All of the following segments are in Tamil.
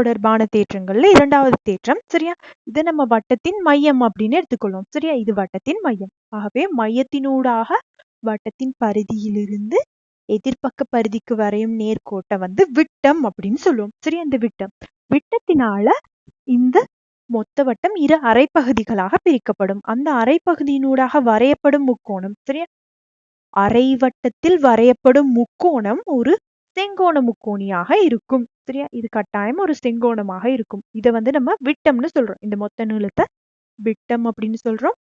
தொடர்பான தேற்றங்கள்ல இரண்டாவது தேற்றம் சரியா? இது நம்ம வட்டத்தின் மையம் அப்படின்னு எடுத்துக்கொள்வோம். சரியா? இது வட்டத்தின் மையம். ஆகவே மையத்தினூடாக வட்டத்தின் பரிதியிலிருந்து எதிர்பக்க பரிதிக்கு வரையும் நேர்கோட்டை வந்து விட்டம் அப்படின்னு சொல்லுவோம். சரியா? இந்த விட்டம். விட்டத்தினால இந்த மொத்த வட்டம் இரு அரைப்பகுதிகளாக பிரிக்கப்படும். அந்த அரைப்பகுதியினூடாக வரையப்படும் முக்கோணம் சரியா? அரைவட்டத்தில் வரையப்படும் முக்கோணம் ஒரு செங்கோண முக்கோணியாக இருக்கும். சரியா? இது கட்டாயம் ஒரு செங்கோணமாக இருக்கும். இதை வந்து நம்ம விட்டம்னு சொல்றோம். இந்த மொத்த நீளத்தை விட்டம் அப்படின்னு சொல்றோம்.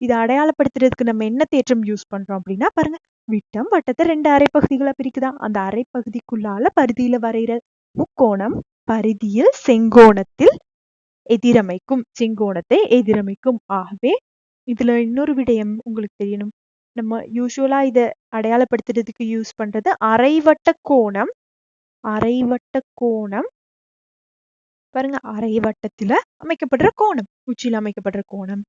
இதை அடையாளப்படுத்துறதுக்கு நம்ம என்ன தேற்றம் யூஸ் பண்றோம் அப்படின்னா பாருங்க. விட்டம் வட்டத்தை ரெண்டு அரைப்பகுதிகளா பிரிக்குதா? அந்த அரைப்பகுதிக்குள்ளால பரிதியில வரைகிற முக்கோணம் பரிதியில் செங்கோணத்தில் எதிரமைக்கும். செங்கோணத்தை எதிரமைக்கும். ஆகவே இதுல இன்னொரு விடயம் உங்களுக்கு தெரியணும். நம்ம யூஸ்வலா இதை அடையாளப்படுத்துறதுக்கு யூஸ் பண்றது அரைவட்ட கோணம் அரைவட்ட கோணம் பாருங்க அரைவட்டத்துல அமைக்கப்படுற கோணம் உச்சியில அமைக்கப்படுற கோணம்.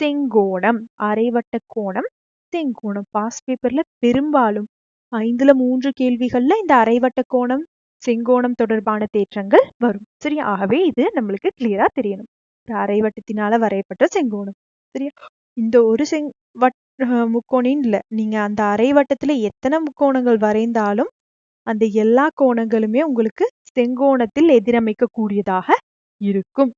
செங்கோணம் அரைவட்ட கோணம் செங்கோணம். பாஸ் பேப்பர்ல பெரும்பாலும் ஐந்துல மூன்று கேள்விகள்ல இந்த அரைவட்ட கோணம் செங்கோணம் தொடர்பான தேற்றங்கள் வரும். சரியா? ஆகவே இது நம்மளுக்கு கிளியரா தெரியணும். அரைவட்டத்தினால வரையப்பட்ட செங்கோணம். சரியா? இந்த ஒரு செங் வட் முக்கோணின்னு இல்ல. நீங்க அந்த அரை வட்டத்துல எத்தனை முக்கோணங்கள் வரைந்தாலும் அந்த எல்லா கோணங்களுமே உங்களுக்கு செங்கோணத்தில் எதிரமைக்க கூடியதாக இருக்கும்.